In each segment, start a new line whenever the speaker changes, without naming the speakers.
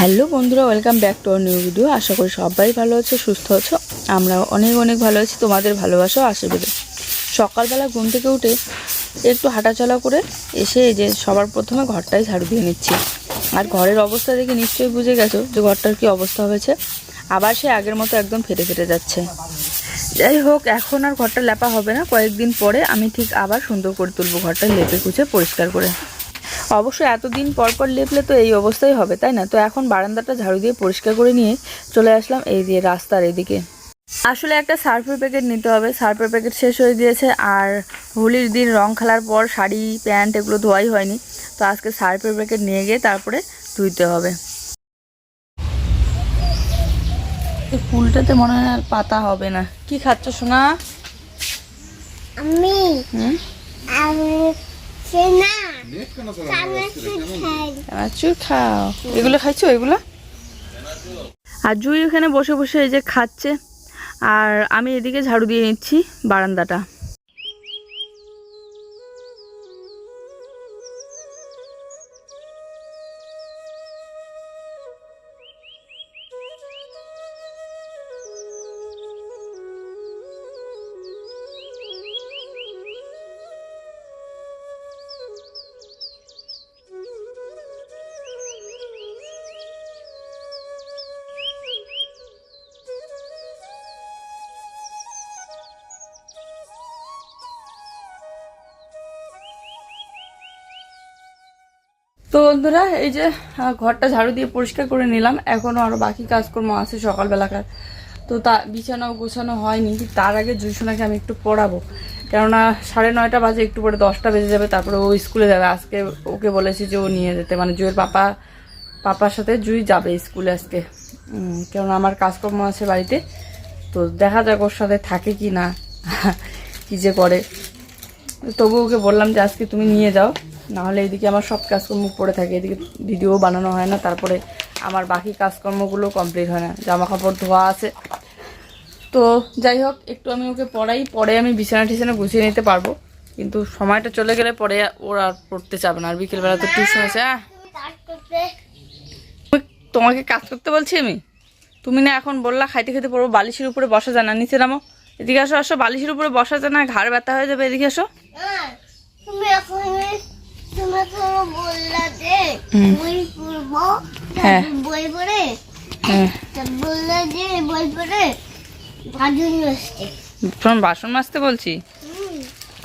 Hello বন্ধুরা, welcome back to our new video. আশা করি সবাই ভালো আছে, সুস্থ আছো। আমরা অনেক অনেক ভালো আছি, তোমাদের ভালোবাসা আশীর্বাদে সকালবেলা ঘুম থেকে উঠে একটু হাঁটাচলা করে এসে যে সবার প্রথমে ঘরটাই ঝাড়ু দিয়ে নিচ্ছি। আর ঘরের অবস্থা দেখে নিশ্চয়ই বুঝে গেছো যে ঘরটার কি অবস্থা হয়েছে। আবার সে আগের মতো একদম ফেটে ফেটে যাচ্ছে। যাই হোক, এখন আর ঘরটা লেপা হবে না। কয়েকদিন পরে আমি ঠিক আবার সুন্দর করে তুলবো ঘরটা লেপে কুচে পরিষ্কার করে। অবশ্যই এতদিন পর পর লেপলে তো এই অবস্থাই হবে তাই না? তো এখন বারান্দাটা ঝাড়ু দিয়ে পরিষ্কার করে নিয়ে চলে আসলাম এই দিয়ে রাস্তার এদিকে। আসলে একটা সার্ফের প্যাকেট নিতে হবে। সার্ফের প্যাকেট শেষ হয়ে গিয়েছে আর হোলির দিন রং খেলার পর শাড়ি প্যান্ট এগুলো ধোয়াই হয়নি। তো আজকে সার্ফের প্যাকেট নিয়ে গিয়ে তারপরে ধুইতে হবে। ফুলটাতে মনে হয় আর পাতা হবে না। কি খাচ্ছ সোনা?
আমি
হুম?
আমি সে না আমি খাই
চানাচুর খাও। এগুলো খাইছো? এগুলো? আর জুই ওখানে বসে বসে এই যে খাচ্ছে। আর আমি এদিকে ঝাড়ু দিয়ে নিচ্ছি বারান্দাটা। তো বন্ধুরা, এই যে ঘরটা ঝাড়ু দিয়ে পরিষ্কার করে নিলাম। এখনও আরও বাকি কাজকর্ম আছে সকালবেলাকার। তো তা, বিছানাও গোছানো হয়নি তার আগে জুইসোনাকে আমি একটু পড়াবো। কেননা সাড়ে নয়টা বাজে, একটু পরে দশটা বেজে যাবে, তারপরে ও স্কুলে যাবে। আজকে ওকে বলেছি যে ও নিয়ে যেতে মানে জুয়ের পাপা, পাপার সাথে জুই যাবে স্কুলে আজকে। কেননা আমার কাজকর্ম আছে বাড়িতে। তো দেখা যাক ওর সাথে থাকে কি না, কি যে করে। তবু ওকে বললাম যে আজকে তুমি নিয়ে যাও। নাহলে এদিকে আমার সব কাজকর্ম পড়ে থাকে এদিকে ভিডিও বানানো হয় না তারপরে আমার বাকি কাজকর্মগুলো কমপ্লিট হয় না জামা কাপড় ধোয়া আছে। তো যাই হোক একটু আমি ওকে পড়াই পরে আমি বিছানা টিছানা গুছিয়ে নিতে পারব। কিন্তু সময়টা চলে গেলে পরে ওরা আর পড়তে চাবে না আর বিকেলবেলা তো টিউশন আছে
করতে
তোমাকে কাজ করতে বলছি আমি? তুমি না এখন বললা খাইতে খেতে পড়ব বালিশের উপরে বসা যায় না নিচে নামো। এদিকে আসো আসো বালিশের উপরে বসা যায় না ঘাড় ব্যথা হয়ে যাবে এদিকে আসো।
আহ, তুমি এখন। তুমি এখন বললা যে বই পড়ব
হ্যাঁ।
বই পড়ে?
হ্যাঁ।
বললা যে বই পড়ে গাজন আসছে
তোমার বাসন মাজতে বলছি?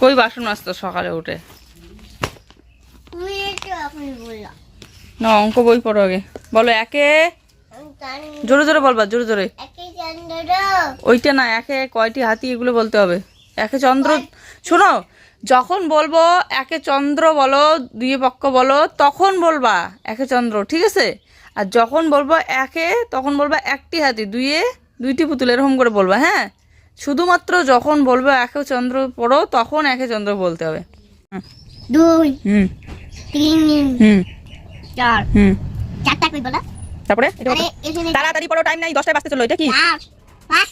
কই বাসন মাজতো সকালে উঠে? না অঙ্ক বই পড়ো আগে। বলো একে? জোরে জোরে বলবা জোরে জোরে। ওইটা না একে কয়টি হাতি এগুলো বলতে হবে? একে চন্দ্র শোনো যখন বলব একে চন্দ্র বলো দুই পক্ষ বলো তখন বলবা একে চন্দ্র ঠিক আছে? আর যখন বলব একে তখন বলবা একটি হাতি দুইয়ে দুইটি পুতুল এরকম করে বলবা হ্যাঁ? শুধুমাত্র যখন বলব একে চন্দ্র পড়ো তখন একে চন্দ্র বলতে হবে।
দুই
হুম।
তিন
হুম।
চার।
হুম।
চারটা কই বলা?
তারপরে? তাড়াতাড়ি পড়ো টাইম নাই দশটায় বাজতে চলো এটা কি?
পাঁচ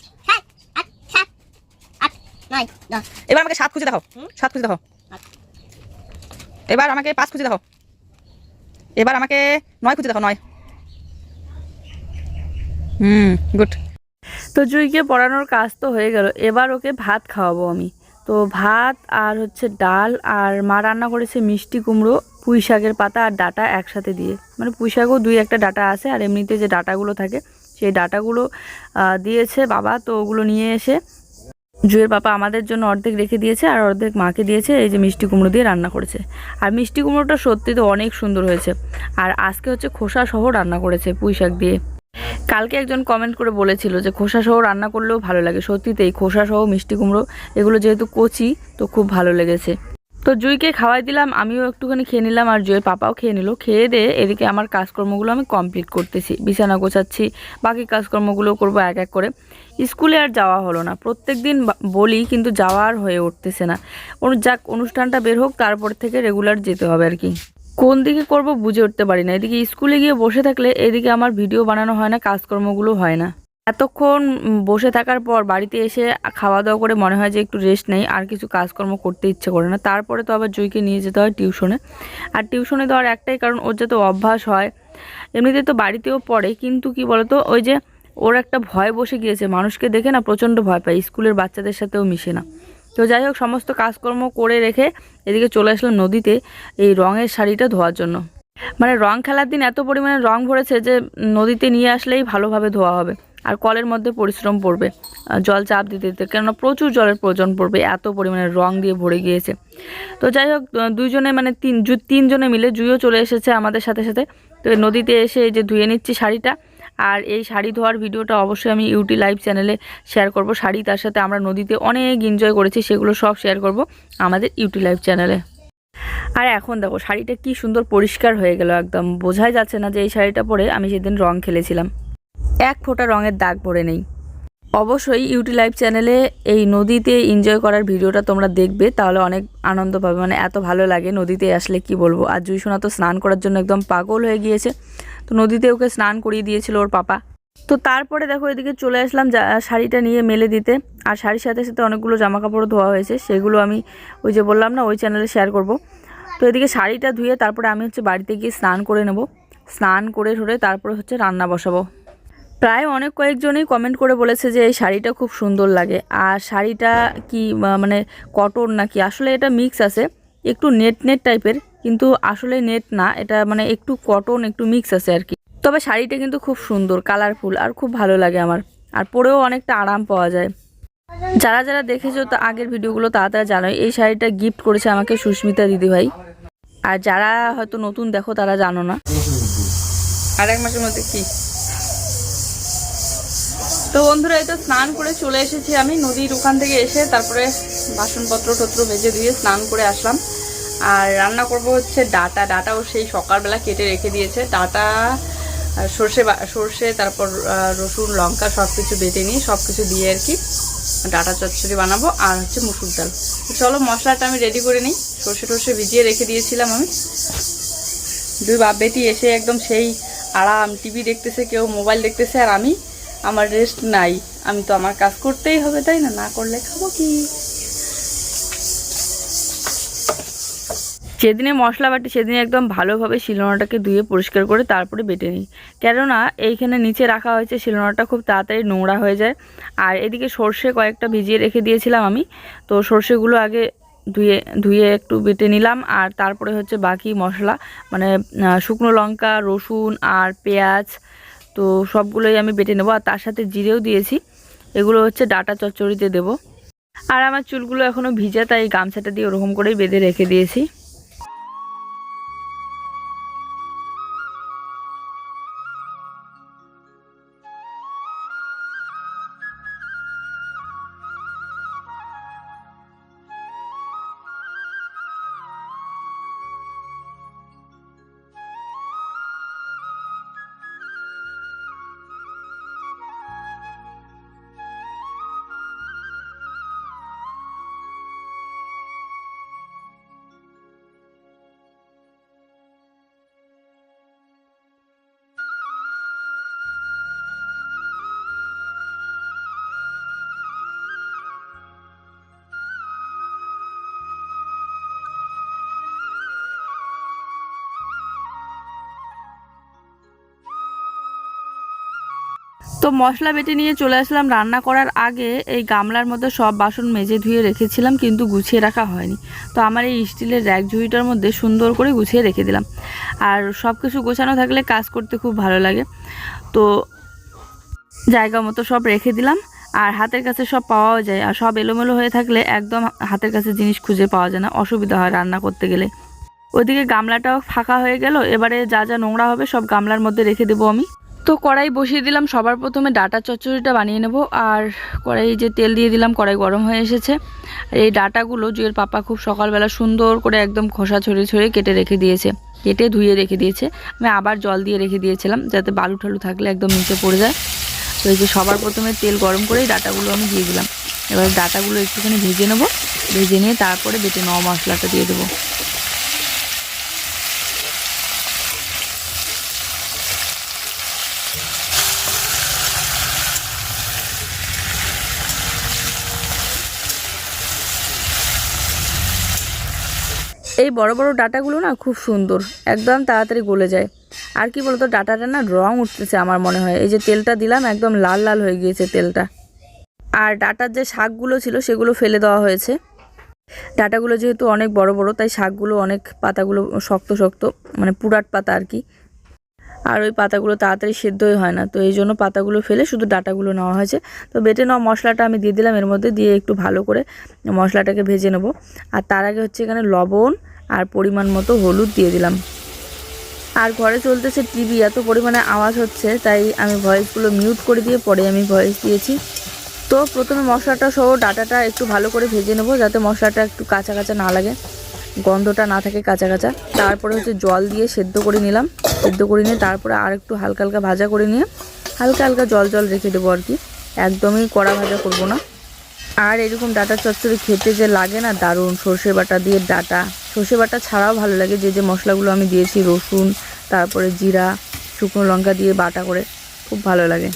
এবার আমাকে সাত খুঁজে দেখো সাত খুঁজে দেখো এবার আমাকে পাঁচ খুঁজে দেখো এবার আমাকে নয় খুঁজে দেখো নয়। Hmm good. তো জুইকে পড়ানোর কাজ তো হয়ে গেল। এবার ওকে ভাত খাওয়াবো আমি। তো ভাত আর হচ্ছে ডাল আর মা রান্না করেছে মিষ্টি কুমড়ো পুঁই শাকের পাতা আর ডাটা একসাথে দিয়ে। মানে পুঁই শাকও দুই একটা ডাটা আছে আর এমনিতে যে ডাটাগুলো থাকে সেই ডাটাগুলো দিয়েছে বাবা। তো ওগুলো নিয়ে এসে জুয়ের পাপা আমাদের জন্য অর্ধেক রেখে দিয়েছে আর অর্ধেক মাকে দিয়েছে, এই যে মিষ্টি কুমড়ো দিয়ে রান্না করেছে। আর মিষ্টি কুমড়োটা সত্যি তো অনেক সুন্দর হয়েছে। আর আজকে হচ্ছে খোসা সহ রান্না করেছে পুঁই শাক দিয়ে। কালকে একজন কমেন্ট করে বলেছিল যে, খোসা সহ রান্না করলেও ভালো লাগে। সত্যিতেই খোসা সহ মিষ্টি কুমড়ো, এগুলো যেহেতু কচি, তো খুব ভালো লেগেছে। তো জুইকে খাওয়াই দিলাম, আমিও একটুখানি খেয়ে নিলাম আর জুয়ের পাপাও খেয়ে নিল। খেয়ে দিয়ে এদিকে আমার কাজকর্মগুলো আমি কমপ্লিট করতেছি। বিছানা গোছাচ্ছি, বাকি কাজকর্মগুলো করব এক এক করে। স্কুলে আর যাওয়া হলো না। প্রত্যেক দিন বলি, কিন্তু যাওয়া আর হয়ে উঠতেছে না। অনু, যাক, অনুষ্ঠানটা বের হোক, তারপর থেকে রেগুলার যেতে হবে আর কি। কোন দিকে করব বুঝে উঠতে পারি না। এদিকে স্কুলে গিয়ে বসে থাকলে এদিকে আমার ভিডিও বানানো হয় না, কাজকর্মগুলো হয় না। এতক্ষণ বসে থাকার পর বাড়িতে এসে খাওয়া দাওয়া করে মনে হয় যে একটু রেস্ট নেই, আর কিছু কাজকর্ম করতে ইচ্ছে করে না। তারপরে তো আবার জুইকে নিয়ে যেতে হয় টিউশনে আর টিউশনে দেওয়ার একটাই কারণ, ওর যাতে অভ্যাস হয়। এমনিতে তো বাড়িতেও পড়ে, কিন্তু কি বলতো, ওই যে ওর একটা ভয় বসে গিয়েছে। মানুষকে দেখে না প্রচণ্ড ভয় পায়। স্কুলের বাচ্চাদের সাথেও মিশে না। তো যাই হোক, সমস্ত কাজকর্ম করে রেখে এদিকে চলে আসলাম নদীতে এই রঙের শাড়িটা ধোয়ার জন্য। মানে রং খেলার দিন এত পরিমাণে রং ভরেছে যে নদীতে নিয়ে আসলেই ভালোভাবে ধোয়া হবে। আর কলের মধ্যে পরিশ্রম পড়বে জল চাপ দিতে দিতে। কেননা প্রচুর জলের প্রয়োজন পড়বে, এত পরিমাণে রং দিয়ে ভরে গিয়েছে। তো যাই হোক দুইজনে মানে তিন তিনজনে মিলে জুইও চলে এসেছে আমাদের সাথে সাথে। তো নদীতে এসে যে ধুয়ে নিচ্ছি শাড়িটা আর এই শাড়ি ধোয়ার ভিডিওটা অবশ্যই আমি ইউটি লাইভ চ্যানেলে শেয়ার করব। শাড়ি তার সাথে আমরা নদীতে অনেক এনজয় করেছি, সেগুলো সব শেয়ার করব আমাদের ইউটি লাইভ চ্যানেলে। আর এখন দেখো, শাড়িটা কি সুন্দর পরিষ্কার হয়ে গেল একদম। বোঝাই যাচ্ছে না যে এই শাড়িটা পরে আমি সেদিন রং খেলেছিলাম। এক ফোঁটা রঙের দাগ পড়ে নেই। অবশ্যই ইউটি লাইভ চ্যানেলে এই নদীতে এনজয় করার ভিডিওটা তোমরা দেখবে, তাহলে অনেক আনন্দ পাবে। মানে এত ভালো লাগে নদীতে আসলে কি বলব? আর জুই সোনা তো স্নান করার জন্য একদম পাগল হয়ে গিয়েছে। তো নদীতে ওকে স্নান করিয়ে দিয়েছিল ওর পাপা। তো তারপরে দেখো এদিকে চলে আসলাম শাড়িটা নিয়ে মেলে দিতে। আর শাড়ির সাথে সাথে অনেকগুলো জামা কাপড়ও ধোয়া হয়েছে, সেগুলো আমি ওই যে বললাম না, ওই চ্যানেলে শেয়ার করব। তো এদিকে শাড়িটা ধুয়ে তারপরে আমি হচ্ছে বাড়িতে গিয়ে স্নান করে নেব। স্নান করে ধরে তারপরে হচ্ছে রান্না বসাবো। প্রায় অনেক কয়েকজনই কমেন্ট করে বলেছে যে, এই শাড়িটা খুব সুন্দর লাগে। আর শাড়িটা কি মানে কটন নাকি? আসলে এটা মিক্স আছে। একটু নেট নেট টাইপের কিন্তু আসলে নেট না, এটা মানে একটু কটন একটু মিক্স আছে আর কি। তবে শাড়িটা কিন্তু খুব সুন্দর কালারফুল আর খুব ভালো লাগে আমার। আর পরেও অনেকটা আরাম পাওয়া যায়। যারা যারা দেখেছ তা আগের ভিডিওগুলো তারা তারা জানোই এই শাড়িটা গিফট করেছে আমাকে সুস্মিতা দিদিভাই আর যারা হয়তো নতুন দেখো তারা জানো না। আর এক মাসের মধ্যে কি? তো বন্ধুরা, এই তো স্নান করে চলে এসেছি আমি। নদীর ওখান থেকে এসে তারপরে বাসনপত্র টত্র ভেজে দিয়ে স্নান করে আসলাম। আর রান্না করব হচ্ছে ডাটা। ডাটাও সেই সকালবেলা কেটে রেখে দিয়েছে। ডাটা সর্ষে সর্ষে, তারপর রসুন, লঙ্কা সব কিছু বেটে নিয়ে সব কিছু দিয়ে আর কি ডাটা চচ্চড়ি বানাবো। আর হচ্ছে মুসুর ডাল। চলো, মশলাটা আমি রেডি করে নিই। সর্ষে টর্ষে ভিজিয়ে রেখে দিয়েছিলাম আমি। দুই বাপ বেটি এসে একদম সেই আরাম। টিভি দেখতেছে, কেউ মোবাইল দেখতেছে আর আমি। আমার রেস্ট নাই। আমি তো আমার কাজ করতেই হবে, তাই না? না করলে খাব কি? যেদিনে মশলা বাটি সেদিনে একদম ভালোভাবে শিলনোড়াটাকে ধুয়ে পরিষ্কার করে তারপরে বেটে নিই। কেননা, এইখানে নিচে রাখা হয়েছে শিলনোড়াটা খুব তাড়াতাড়ি নোংরা হয়ে যায়। আর এদিকে সর্ষে কয়েকটা ভিজিয়ে রেখে দিয়েছিলাম আমি। তো সর্ষেগুলো আগে ধুয়ে ধুয়ে একটু বেটে নিলাম। আর তারপরে হচ্ছে বাকি মশলা মানে শুকনো লঙ্কা, রসুন আর পেঁয়াজ তো সবগুলোই আমি বেটে নেব, আর তার সাথে জিরেও দিয়েছি। এগুলো হচ্ছে ডাটা চচ্চড়িতে দেবো। আর আমার চুলগুলো এখনও ভিজা, তাই গামছাটা দিয়ে ওরকম করেই বেঁধে রেখে দিয়েছি। তো মশলা বেটে নিয়ে চলে আসলাম। রান্না করার আগে এই গামলার মধ্যে সব বাসন মেজে ধুয়ে রেখেছিলাম, কিন্তু গুছিয়ে রাখা হয়নি। তো আমার এই স্টিলের র্যাক ঝুড়িটার মধ্যে সুন্দর করে গুছিয়ে রেখে দিলাম। আর সব কিছু গোছানো থাকলে কাজ করতে খুব ভালো লাগে। তো জায়গা মতো সব রেখে দিলাম, আর হাতের কাছে সব পাওয়াও যায়। আর সব এলোমেলো হয়ে থাকলে একদম হাতের কাছে জিনিস খুঁজে পাওয়া যায় না, অসুবিধা হয় রান্না করতে গেলে। ওইদিকে গামলাটাও ফাঁকা হয়ে গেল, এবারে যা যা নোংরা হবে সব গামলার মধ্যে রেখে দেবো আমি। তো কড়াই বসিয়ে দিলাম। সবার প্রথমে ডাটা চচ্চড়িটা বানিয়ে নেব। আর কড়াই যে তেল দিয়ে দিলাম, কড়াই গরম হয়ে এসেছে। আর এই ডাটাগুলো জুয়ের পাপা খুব সকালবেলা সুন্দর করে একদম খোসা ছড়িয়ে ছড়িয়ে কেটে রেখে দিয়েছে। কেটে ধুয়ে রেখে দিয়েছে। আমি আবার জল দিয়ে রেখে দিয়েছিলাম, যাতে বালু ঠালু থাকলে একদম নিচে পড়ে যায়। তো এই যে সবার প্রথমে তেল গরম করেই ডাটাগুলো আমি দিয়ে দিলাম। এবার ডাটাগুলো একটুখানি ভেজে নেব। ভেজে নিয়ে তারপরে বেটে নেওয়া মশলাটা দিয়ে দেবো। এই বড় বড় ডাটাগুলো না খুব সুন্দর, একদম তাড়াতাড়ি গলে যায়। আর কি বলতো, ডাটাটা না রং উঠতেছে আমার মনে হয়। এই যে তেলটা দিলাম, একদম লাল লাল হয়ে গিয়েছে তেলটা। আর ডাটার যে শাকগুলো ছিল, সেগুলো ফেলে দেওয়া হয়েছে। ডাটাগুলো যেহেতু অনেক বড় বড়, তাই শাকগুলো অনেক পাতাগুলো শক্ত শক্ত মানে পুরাট পাতা আর কি। আর ওই পাতাগুলো তাড়াতাড়ি সেদ্ধই হয় না, তো এই জন্য পাতাগুলো ফেলে শুধু ডাটাগুলো নেওয়া হয়েছে। তো বেটে নেওয়া মশলাটা, আমি দিয়ে দিলাম, এর মধ্যে দিয়ে একটু ভালো করে মশলাটাকে ভেজে নেব। আর তার আগে হচ্ছে এখানে লবণ আর পরিমাণ মতো হলুদ দিয়ে দিলাম। আর ঘরে চলতেছে টিভি, এত পরিমাণে আওয়াজ হচ্ছে, তাই আমি ভয়েসগুলো মিউট করে দিয়ে পরে আমি ভয়েস দিয়েছি। তো প্রথমে মশলাটা সহ ডাটাটা একটু ভালো করে ভেজে নেব, যাতে মশলাটা একটু কাঁচা কাঁচা না লাগে, গন্ধটা না থাকে কাঁচা কাঁচা। তারপরে হচ্ছে জল দিয়ে সেদ্ধ করে নিলাম, সেদ্ধ করে নিয়ে তারপরে আর একটু হালকা হালকা ভাজা করে নিয়ে হালকা হালকা জল জল রেখে দেবো আর কি। একদমই কড়া ভাজা করব না। আর এরকম ডাটা চচ্চড়ি খেতে যে লাগে না, দারুণ সর্ষে বাটা দিয়ে ডাটা সর্ষে বাটা ছাড়াও ভালো লাগে। যে যে মশলাগুলো আমি দিয়েছি, রসুন, তারপরে জিরা, শুকনো লঙ্কা দিয়ে বাটা করে, খুব ভালো লাগে।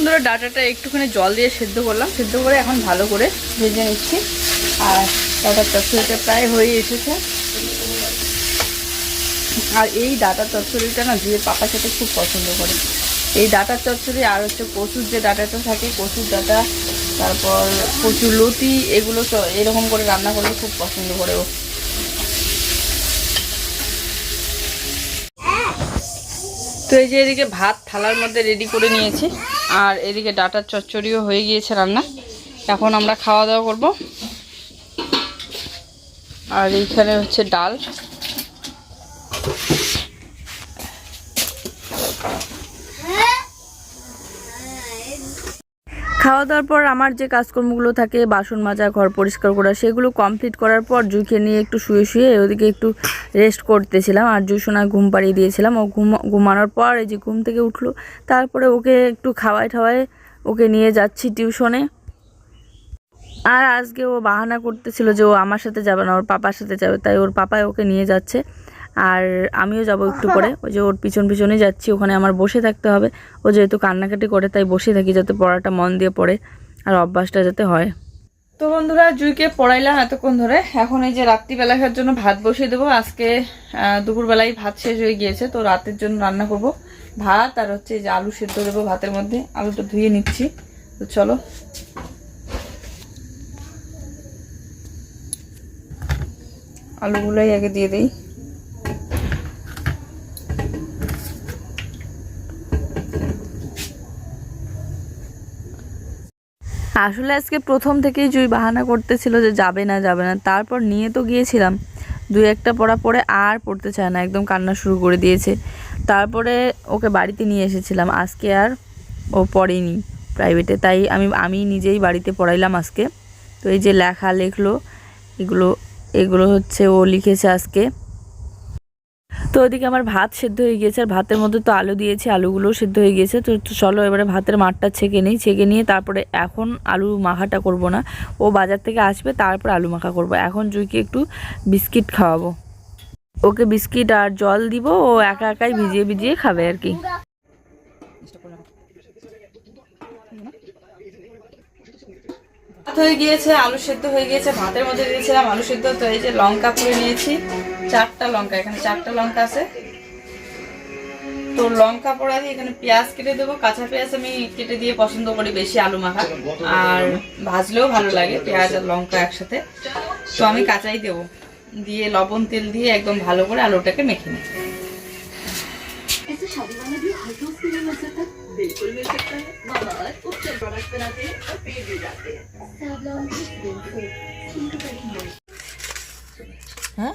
বন্ধুরা, ডাটাটা একটুখানি জল দিয়ে সেদ্ধ করলাম। সেদ্ধ করে এখন ভালো করে ভেজে নিচ্ছি। আর ডাটার চচ্চড়িটা প্রায় হয়ে এসেছে। আর এই ডাটার চচ্চড়িটা না দিয়ে পাপা খেতে খুব পছন্দ করে। এই ডাটার চচ্চড়ি আর হচ্ছে কচুর যে ডাটাটা থাকে, কচুর ডাটা, তারপর কচুর লতি, এগুলো এরকম করে রান্না করলে খুব পছন্দ করে ও। তো এই যে এদিকে ভাত থালার মধ্যে রেডি করে নিয়েছি। আর এদিকে ডাটার চচ্চড়িও হয়ে গিয়েছে রান্না। এখন আমরা খাওয়া দাওয়া করব। আর এইখানে হচ্ছে ডাল। খাওয়া দাওয়ার পর আমার যে কাজকর্মগুলো থাকে, বাসন মাজা, ঘর পরিষ্কার করা, সেগুলো কমপ্লিট করার পর জুইকে নিয়ে একটু শুয়ে শুয়ে ওদিকে একটু রেস্ট করতেছিলাম। আর জুসোনা ঘুম পাড়িয়ে দিয়েছিলাম। ও ঘুম, ঘুমানোর পর এই যে ঘুম থেকে উঠল, তারপরে ওকে একটু খাওয়াই ঠাওয়াই ওকে নিয়ে যাচ্ছি টিউশনে আর আজকে ও বাহানা করতেছিল যে ও আমার সাথে যাবে না, ওর পাপার সাথে যাবে, তাই ওর পাপায় ওকে নিয়ে যাচ্ছে। আর আমিও যাব একটু করে ওই যে ওর পিছন পিছনে যাচ্ছি ওখানে আমার বসে থাকতে হবে। ও যেহেতু কান্নাকাটি করে তাই বসে থাকি যাতে পড়াটা মন দিয়ে পড়ে আর অভ্যাসটা যাতে হয়। তো বন্ধুরা জুইকে পড়াইলাম এতক্ষণ ধরে। এখন এই যে রাত্রিবেলার জন্য ভাত বসিয়ে দেবো। আজকে দুপুরবেলায় ভাত শেষ হয়ে গিয়েছে তো রাতের জন্য রান্না করব। ভাত আর হচ্ছে যে আলু সেদ্ধ দেবো ভাতের মধ্যে। আলুটা ধুয়ে নিচ্ছি। তো চলো। আলুগুলোই আগে দিয়ে দিই। আসলে আজকে প্রথম থেকেই জুই বাহানা করতেছিল যে যাবে না যাবে না। তারপর নিয়ে তো গিয়েছিলাম। দুই একটা পড়া পড়ে আর পড়তে চায় না, একদম কান্না শুরু করে দিয়েছে। তারপরে ওকে বাড়িতে নিয়ে এসেছিলাম। আজকে আর ও পড়েনি প্রাইভেটে তাই আমি আমি নিজেই বাড়িতে পড়াইলাম আজকে। তো এই যে লেখা লেখলো, এগুলো এগুলো হচ্ছে ও লিখেছে আজকে। তো ওইদিকে আমার ভাত সেদ্ধ হয়ে গিয়েছে, আর ভাতের মধ্যে তো আলু দিয়েছি, আলুগুলোও সেদ্ধ হয়ে গিয়েছে। তো চলো এবারে ভাতের মাঠটা ছেঁকে নিই, ছেঁকে নিয়ে তারপরে এখন আলু মাখাটা করব না। ও বাজার থেকে আসবে, তারপর আলু মাখা করব। এখন জুইকে একটু বিস্কিট খাওয়াবো। ওকে বিস্কিট আর জল দিব, ও একা একাই ভিজিয়ে ভিজিয়ে খাবে আর কি। হয়ে গিয়েছে, আলু সেদ্ধ হয়ে গিয়েছে, ভাতের মধ্যে দিয়েছিলাম আলু সেদ্ধ, তো এই যে লঙ্কা পুড়ে নিয়েছি। চারটা লঙ্কা, এখানে চারটা লঙ্কা আছে। তো লঙ্কা পোড়া দিয়ে এখানে পেঁয়াজ কেটে দেবো। কাঁচা পেঁয়াজ আমি কেটে দিয়ে পছন্দ করি বেশি আলু মাখা। আর ভাজলেও ভালো লাগে পেঁয়াজ আর লঙ্কা একসাথে। তো আমি কাঁচাই দেবো। দিয়ে লবণ তেল দিয়ে একদম ভালো করে আলুটাকে মেখে নিই। হ্যাঁ?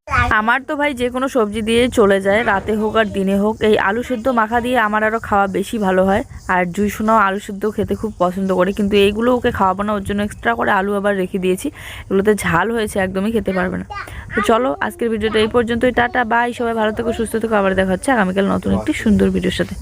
আমার তো ভাই যে কোনো সবজি দিয়ে চলে যায়, রাতে হোক আর দিনে হোক। এই আলু সেদ্ধ মাখা দিয়ে আমার আরও খাওয়া বেশি ভালো হয়। আর জুই শোনাও আলু সেদ্ধ খেতে খুব পছন্দ করে, কিন্তু এইগুলো ওকে খাওয়াবো না, ওর জন্য এক্সট্রা করে আলু আবার রেখে দিয়েছি। এগুলোতে ঝাল হয়েছে, একদমই খেতে পারবে না। তো চলো, আজকের ভিডিওটা এই পর্যন্তই, টাটা বাই সবাই ভালো থেকে, সুস্থ থেকো, আবার দেখা হচ্ছে আগামীকাল নতুন একটি সুন্দর ভিডিওর সাথে।